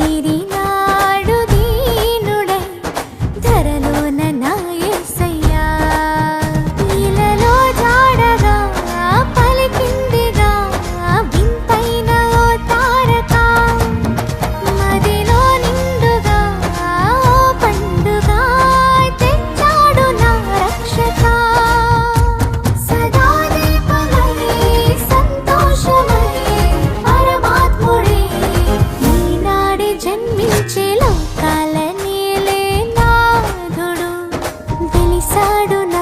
Kitty. చేశాడు నా